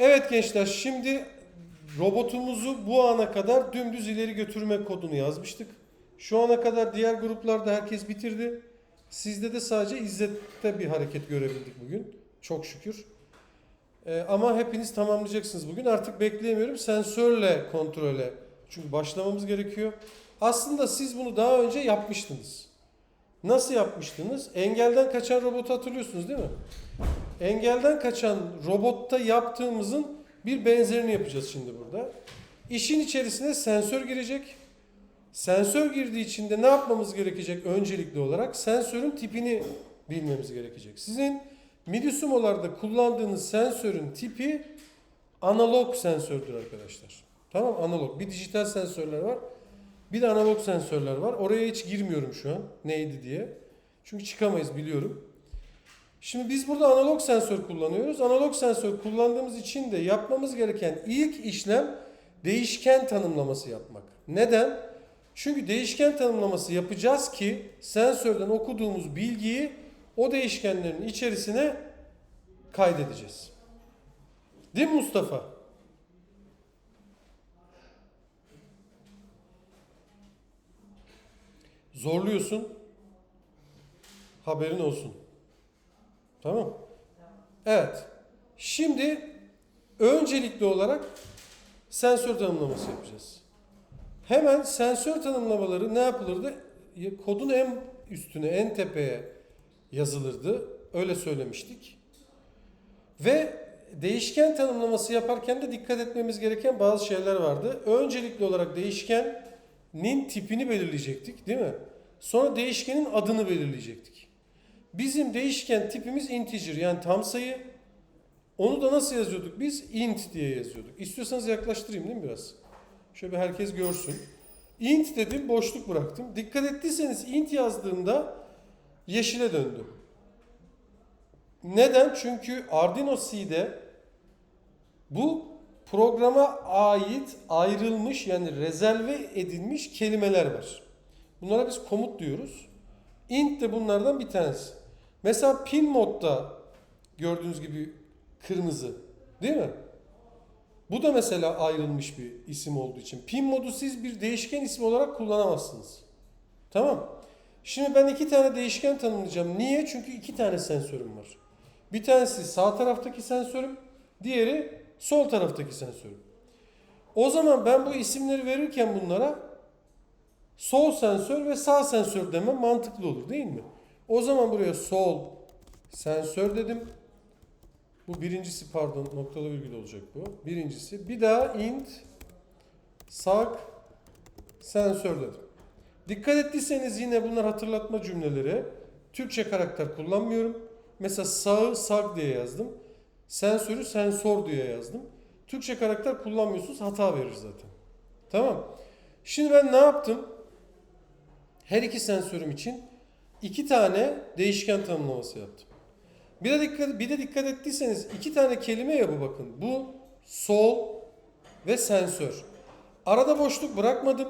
Evet gençler şimdi robotumuzu bu ana kadar dümdüz ileri götürme kodunu yazmıştık. Şu ana kadar diğer gruplarda herkes bitirdi. Sizde de sadece İzzet'te bir hareket görebildik bugün. Çok şükür. Ee, ama hepiniz tamamlayacaksınız bugün. Artık bekleyemiyorum. Sensörle kontrole. Çünkü başlamamız gerekiyor. Aslında siz bunu daha önce yapmıştınız. Nasıl yapmıştınız? Engelden kaçan robotu hatırlıyorsunuz değil mi? Engelden kaçan robotta yaptığımızın bir benzerini yapacağız şimdi burada. İşin içerisine sensör girecek. Sensör girdiği için de ne yapmamız gerekecek öncelikli olarak? Sensörün tipini bilmemiz gerekecek. Sizin Midisumo'larda kullandığınız sensörün tipi analog sensördür arkadaşlar. Tamam analog. Bir dijital sensörler var. Bir de analog sensörler var. Oraya hiç girmiyorum şu an. Neydi diye. Çünkü çıkamayız biliyorum. Şimdi biz burada analog sensör kullanıyoruz. Analog sensör kullandığımız için de yapmamız gereken ilk işlem değişken tanımlaması yapmak. Neden? Çünkü değişken tanımlaması yapacağız ki sensörden okuduğumuz bilgiyi o değişkenlerin içerisine kaydedeceğiz. Değil mi Mustafa? Zorluyorsun. Haberin olsun. Tamam. Evet. Şimdi öncelikli olarak sensör tanımlaması yapacağız. Hemen sensör tanımlamaları ne yapılırdı? Kodun en üstüne, en tepeye yazılırdı. Öyle söylemiştik. Ve değişken tanımlaması yaparken de dikkat etmemiz gereken bazı şeyler vardı. Öncelikli olarak değişkenin tipini belirleyecektik, değil mi? Sonra değişkenin adını belirleyecektik. Bizim değişken tipimiz integer yani tam sayı. Onu da nasıl yazıyorduk biz? int diye yazıyorduk. İstiyorsanız yaklaştırayım değil mi biraz? Şöyle herkes görsün. int dedim boşluk bıraktım. Dikkat ettiyseniz int yazdığımda yeşile döndü. Neden? Çünkü Arduino C'de bu programa ait ayrılmış yani rezerve edilmiş kelimeler var. Bunlara biz komut diyoruz. int de bunlardan bir tanesi. Mesela pin modda gördüğünüz gibi kırmızı değil mi? Bu da mesela ayrılmış bir isim olduğu için. Pin modu siz bir değişken ismi olarak kullanamazsınız. Tamam. Şimdi ben iki tane değişken tanımlayacağım. Niye? Çünkü iki tane sensörüm var. Bir tanesi sağ taraftaki sensörüm, diğeri sol taraftaki sensörüm. O zaman ben bu isimleri verirken bunlara sol sensör ve sağ sensör demem mantıklı olur değil mi? O zaman buraya sol sensör dedim. Bu birincisi pardon noktalı virgül olacak bu. Birincisi. Bir daha int sağ sensör dedim. Dikkat ettiyseniz yine bunlar hatırlatma cümleleri. Türkçe karakter kullanmıyorum. Mesela sağı sag diye yazdım. Sensörü sensor diye yazdım. Türkçe karakter kullanmıyorsunuz hata verir zaten. Tamam. Şimdi ben ne yaptım? Her iki sensörüm için iki tane değişken tanımlaması yaptım. Bir de dikkat, bir de dikkat ettiyseniz iki tane kelime ya bu bakın. Bu sol ve sensör. Arada boşluk bırakmadım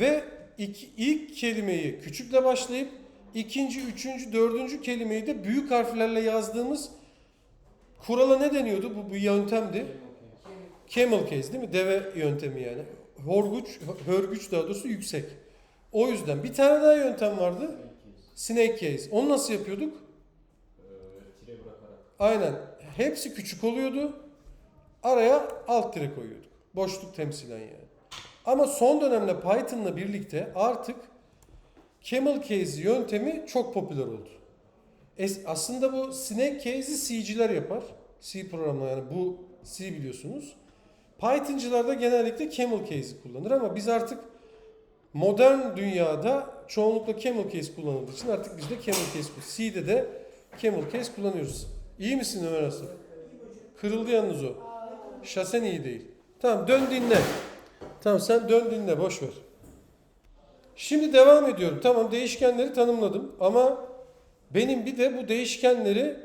ve iki, ilk kelimeyi küçükle başlayıp ikinci, üçüncü, dördüncü kelimeyi de büyük harflerle yazdığımız kurala ne deniyordu? Bu bir yöntemdi. Camel case değil mi? Deve yöntemi yani. Horguç, hörgüç daha doğrusu yüksek. O yüzden bir tane daha yöntem vardı. Snake case. Onu nasıl yapıyorduk? Aynen. Hepsi küçük oluyordu. Araya alt tire koyuyorduk. Boşluk temsilen yani. Ama son dönemde Python'la birlikte artık camel case yöntemi çok popüler oldu. Es- aslında bu snake case'i C'ciler yapar. C programı yani bu C biliyorsunuz. Python'cılar da genellikle camel case'i kullanır ama biz artık modern dünyada çoğunlukla camel case kullanıldığı için artık biz de camel case kullanıyoruz. C'de de camel case kullanıyoruz. İyi misin Ömer Asaf? Kırıldı yalnız o. Şasen iyi değil. Tamam dön dinle. Tamam sen dön dinle boş ver. Şimdi devam ediyorum. Tamam değişkenleri tanımladım ama benim bir de bu değişkenleri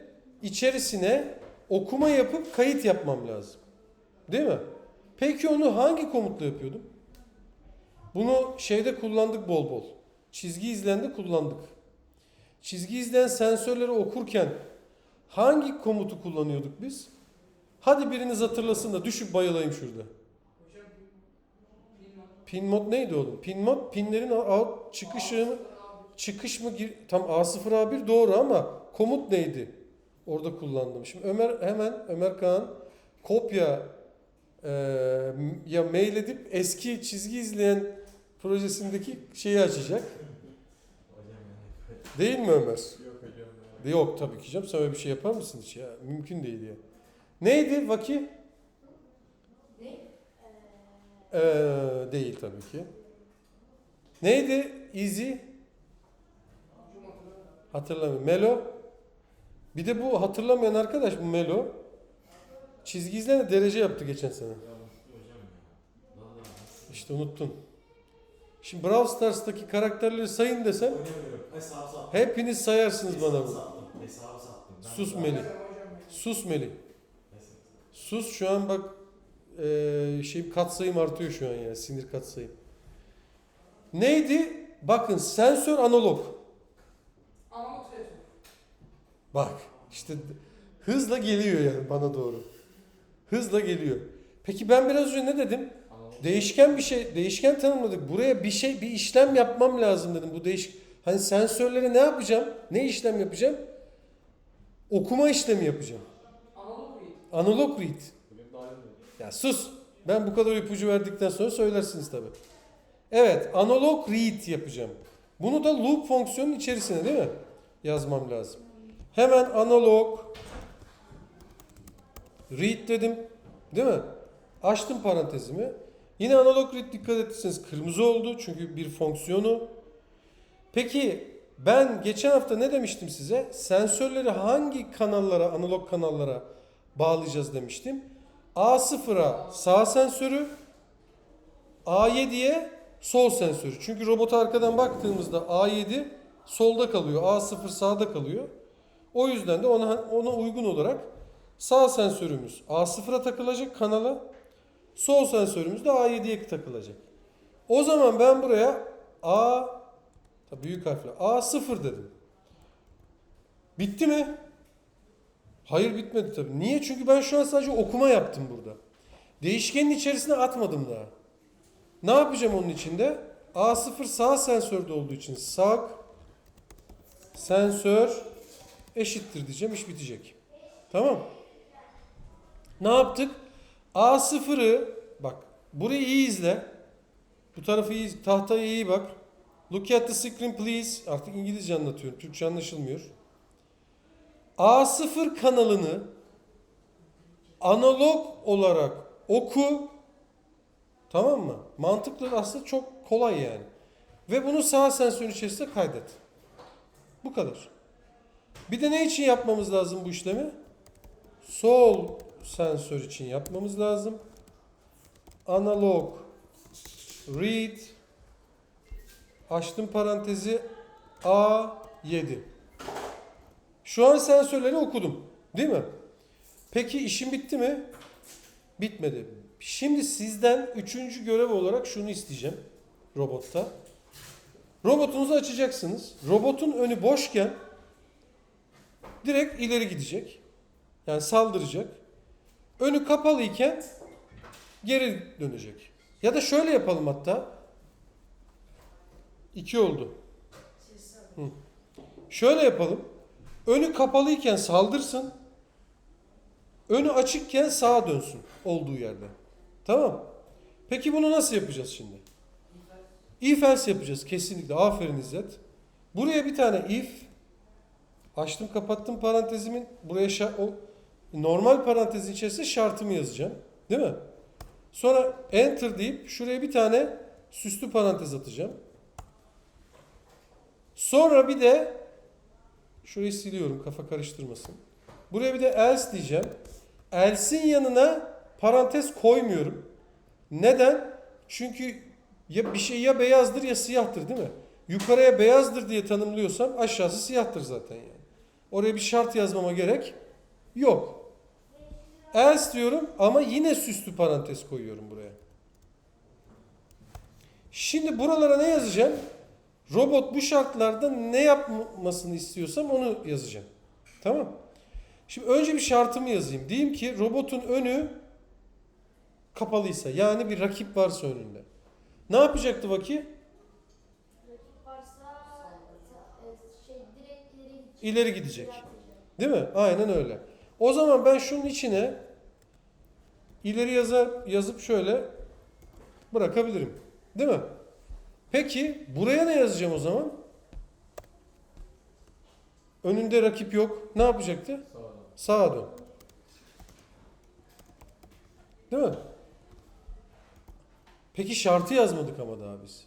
içerisine okuma yapıp kayıt yapmam lazım. Değil mi? Peki onu hangi komutla yapıyordum? Bunu şeyde kullandık bol bol. Çizgi izlende kullandık. Çizgi izleyen sensörleri okurken hangi komutu kullanıyorduk biz? Hadi biriniz hatırlasın da düşüp bayılayım şurada. Pin mod neydi oğlum? Pin mod pinlerin out çıkışı çıkış mı gir tam A0A1 doğru ama komut neydi? Orada kullandım. Şimdi Ömer hemen Ömer Kaan kopya e, ya mail edip eski çizgi izleyen projesindeki şeyi açacak. Değil mi Ömer? Yok hocam. Yok tabii ki canım. Sen öyle bir şey yapar mısın hiç ya? Mümkün değil ya. Neydi Vaki? Ne? Ee, değil tabii ki. Neydi? Easy? Hatırlamıyorum. Melo? Bir de bu hatırlamayan arkadaş bu Melo. Çizgi izleyene derece yaptı geçen sene. İşte unuttun. Şimdi Brawl Stars'taki karakterleri sayın desem hepiniz sayarsınız bana bunu. Sus Melih. Sus Melih. Sus şu an bak eee şey katsayım artıyor şu an yani sinir katsayım. Neydi? Bakın sensör analog. Bak işte hızla geliyor yani bana doğru. Hızla geliyor. Peki ben biraz önce ne dedim? Değişken bir şey, değişken tanımladık. Buraya bir şey, bir işlem yapmam lazım dedim. Bu değiş, hani sensörleri ne yapacağım? Ne işlem yapacağım? Okuma işlemi yapacağım. Analog read. Analog read. Ya sus. Ben bu kadar ipucu verdikten sonra söylersiniz tabi. Evet, analog read yapacağım. Bunu da loop fonksiyonun içerisine değil mi? Yazmam lazım. Hemen analog read dedim. Değil mi? Açtım parantezimi. Yine analog read dikkat ettiyseniz kırmızı oldu çünkü bir fonksiyonu. Peki ben geçen hafta ne demiştim size? Sensörleri hangi kanallara, analog kanallara bağlayacağız demiştim. A0'a sağ sensörü, A7'ye sol sensörü. Çünkü robota arkadan baktığımızda A7 solda kalıyor, A0 sağda kalıyor. O yüzden de ona ona uygun olarak sağ sensörümüz A0'a takılacak kanala, sol sensörümüz de A7'ye takılacak. O zaman ben buraya A tabii büyük harfle A0 dedim. Bitti mi? Hayır bitmedi tabii. Niye? Çünkü ben şu an sadece okuma yaptım burada. Değişkenin içerisine atmadım daha. Ne yapacağım onun içinde? A0 sağ sensörde olduğu için sağ sensör eşittir diyeceğim. iş bitecek. Tamam. Ne yaptık? A0'ı bak burayı iyi izle. Bu tarafı iyi, tahtaya iyi bak. Look at the screen please. Artık İngilizce anlatıyorum. Türkçe anlaşılmıyor. A0 kanalını analog olarak oku. Tamam mı? Mantıklı aslında çok kolay yani. Ve bunu sağ sensörün içerisinde kaydet. Bu kadar. Bir de ne için yapmamız lazım bu işlemi? Sol sensör için yapmamız lazım. Analog read açtım parantezi A7. Şu an sensörleri okudum. Değil mi? Peki işim bitti mi? Bitmedi. Şimdi sizden üçüncü görev olarak şunu isteyeceğim robotta. Robotunuzu açacaksınız. Robotun önü boşken direkt ileri gidecek. Yani saldıracak. Önü kapalı iken geri dönecek. Ya da şöyle yapalım hatta. İki oldu. Hı. Şöyle yapalım. Önü kapalıyken saldırsın. Önü açıkken sağa dönsün olduğu yerde. Tamam. Peki bunu nasıl yapacağız şimdi? If else yapacağız kesinlikle. Aferin İzzet. Buraya bir tane if açtım kapattım parantezimin buraya şa- o normal parantezin içerisinde şartımı yazacağım. Değil mi? Sonra enter deyip şuraya bir tane süslü parantez atacağım. Sonra bir de şurayı siliyorum kafa karıştırmasın. Buraya bir de else diyeceğim. Else'in yanına parantez koymuyorum. Neden? Çünkü ya bir şey ya beyazdır ya siyahtır değil mi? Yukarıya beyazdır diye tanımlıyorsam aşağısı siyahtır zaten yani. Oraya bir şart yazmama gerek yok. Else diyorum ama yine süslü parantez koyuyorum buraya. Şimdi buralara ne yazacağım? Robot bu şartlarda ne yapmasını istiyorsam onu yazacağım. Tamam. Şimdi önce bir şartımı yazayım. Diyeyim ki robotun önü kapalıysa yani bir rakip varsa önünde. Ne yapacaktı Vaki? Rakip varsa e, şey direkt ileri gidecek. Değil mi? Aynen öyle. O zaman ben şunun içine ileri yazar, yazıp şöyle bırakabilirim. Değil mi? Peki buraya ne yazacağım o zaman? Önünde rakip yok. Ne yapacaktı? Sağ ol. Sağa dön. Değil mi? Peki şartı yazmadık ama daha biz.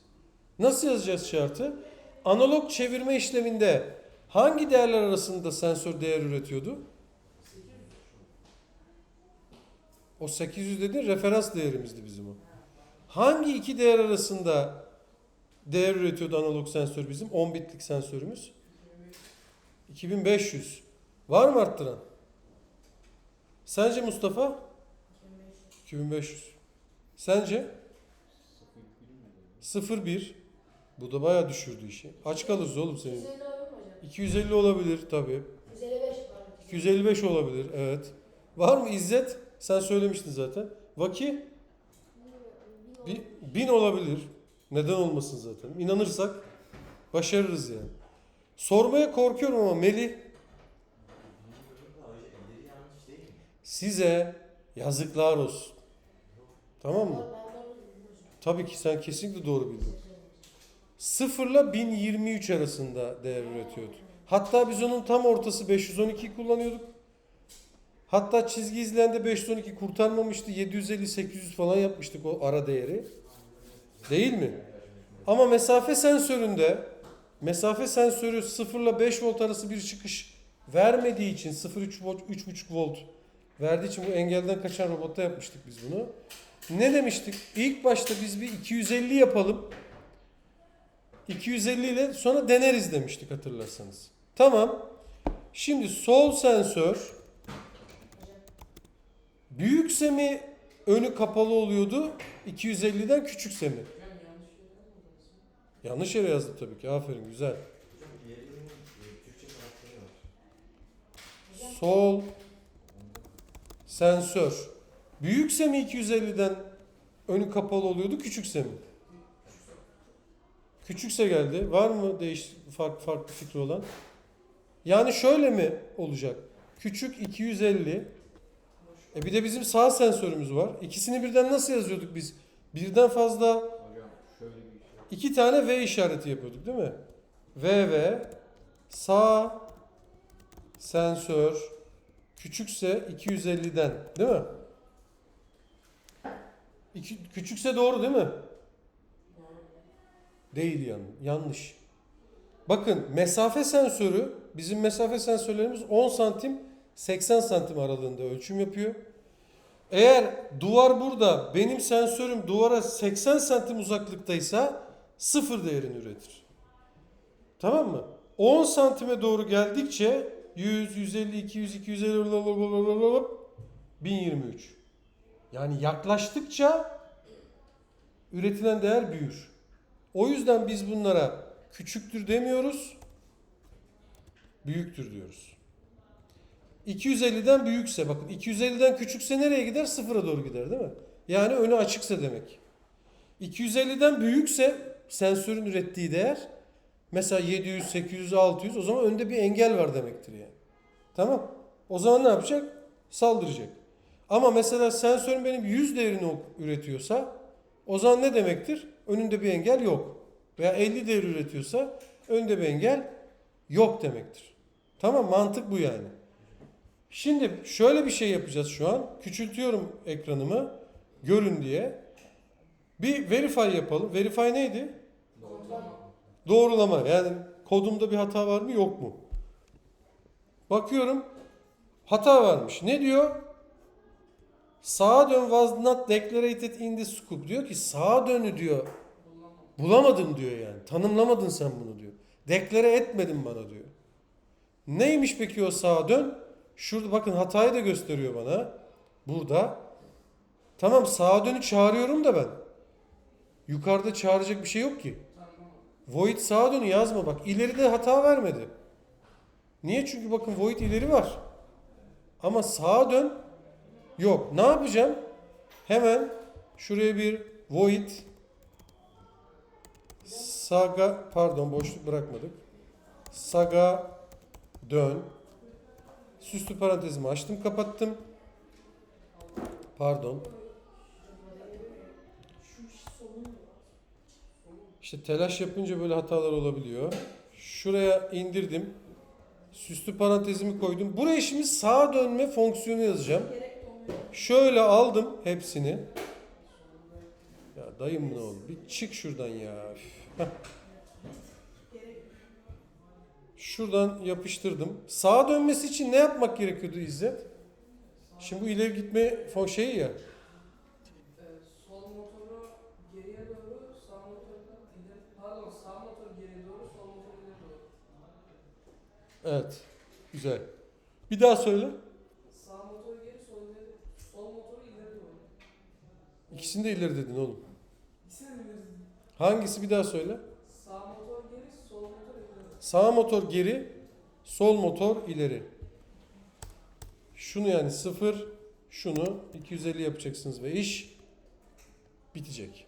Nasıl yazacağız şartı? Analog çevirme işleminde hangi değerler arasında sensör değer üretiyordu? O 800 dediğin referans değerimizdi bizim o. Hangi iki değer arasında değer üretiyordu analog sensör bizim? 10 bitlik sensörümüz. 2500. Var mı arttıran? Sence Mustafa? 2500. Sence? 01. Bu da bayağı düşürdü işi. Aç kalırız oğlum senin. 250 olabilir tabii. 155 var. 255 olabilir evet. Var mı İzzet? Sen söylemiştin zaten. Vaki? Bir, 1000 olabilir. Neden olmasın zaten. İnanırsak başarırız yani. Sormaya korkuyorum ama Melih size yazıklar olsun. Tamam mı? Tabii ki sen kesinlikle doğru bildin. 0 ile 1023 arasında değer üretiyordu. Hatta biz onun tam ortası 512 kullanıyorduk. Hatta çizgi izleyende 512 kurtarmamıştı. 750-800 falan yapmıştık o ara değeri. Değil mi? Ama mesafe sensöründe mesafe sensörü 0 ile 5 volt arası bir çıkış vermediği için 0.3 volt 3.5 volt verdiği için bu engelden kaçan robotta yapmıştık biz bunu. Ne demiştik? İlk başta biz bir 250 yapalım. 250 ile sonra deneriz demiştik hatırlarsanız. Tamam. Şimdi sol sensör büyükse mi önü kapalı oluyordu? 250'den küçükse mi? Yanlış yere yazdım tabii ki. Aferin güzel. Sol sensör büyükse mi 250'den önü kapalı oluyordu, küçükse mi? Küçükse geldi. Var mı değiş farklı farklı fikri olan? Yani şöyle mi olacak? Küçük 250. E bir de bizim sağ sensörümüz var. İkisini birden nasıl yazıyorduk biz? Birden fazla iki tane V işareti yapıyorduk değil mi? V V sağ sensör küçükse 250'den değil mi? İki, küçükse doğru değil mi? Değil yani. Yanlış. Bakın mesafe sensörü bizim mesafe sensörlerimiz 10 santim 80 santim aralığında ölçüm yapıyor. Eğer duvar burada benim sensörüm duvara 80 santim uzaklıktaysa sıfır değerini üretir. Tamam mı? 10 santime doğru geldikçe 100, 150, 200, 250 1023. Yani yaklaştıkça üretilen değer büyür. O yüzden biz bunlara küçüktür demiyoruz, büyüktür diyoruz. 250'den büyükse bakın 250'den küçükse nereye gider? Sıfıra doğru gider değil mi? Yani önü açıksa demek. 250'den büyükse sensörün ürettiği değer mesela 700, 800, 600 o zaman önde bir engel var demektir yani. Tamam. O zaman ne yapacak? Saldıracak. Ama mesela sensörün benim 100 değerini üretiyorsa o zaman ne demektir? Önünde bir engel yok. Veya 50 değer üretiyorsa önünde bir engel yok demektir. Tamam mantık bu yani. Şimdi şöyle bir şey yapacağız şu an. Küçültüyorum ekranımı görün diye. Bir verify yapalım. Verify neydi? Doğrulama. Yani kodumda bir hata var mı yok mu? Bakıyorum hata varmış. Ne diyor? Sağa dön was not declarated in the scope. Diyor ki sağa dönü diyor. Bulamadın diyor yani. Tanımlamadın sen bunu diyor. Deklare etmedin bana diyor. Neymiş peki o sağa dön? Şurada bakın hatayı da gösteriyor bana. Burada. Tamam sağa dönü çağırıyorum da ben. Yukarıda çağıracak bir şey yok ki. Void sağa dönü yazma bak. İleride hata vermedi. Niye? Çünkü bakın void ileri var. Ama sağa dön yok. Ne yapacağım? Hemen şuraya bir void saga pardon boşluk bırakmadık. Saga dön. Süslü parantezimi açtım kapattım. Pardon. İşte telaş yapınca böyle hatalar olabiliyor. Şuraya indirdim. Süslü parantezimi koydum. Buraya şimdi sağa dönme fonksiyonu yazacağım. Şöyle aldım hepsini. Ya dayım ne oldu? Bir çık şuradan ya. Şuradan yapıştırdım. Sağa dönmesi için ne yapmak gerekiyordu İzzet? Şimdi bu ileri gitme fon şeyi ya. Sol motoru geriye doğru, sağ motoru da ileri, pardon sağ motor geriye doğru, sol motor ileri doğru. Evet. Güzel. Bir daha söyle. Sağ motor geri, sol ileri, sol motor ileri doğru. İkisini de ileri dedin oğlum. İkisini mi ileri? Hangisi bir daha söyle. Sağ motor geri, sol motor ileri. Sağ motor geri, sol motor ileri. Şunu yani sıfır, şunu 250 yapacaksınız ve iş bitecek.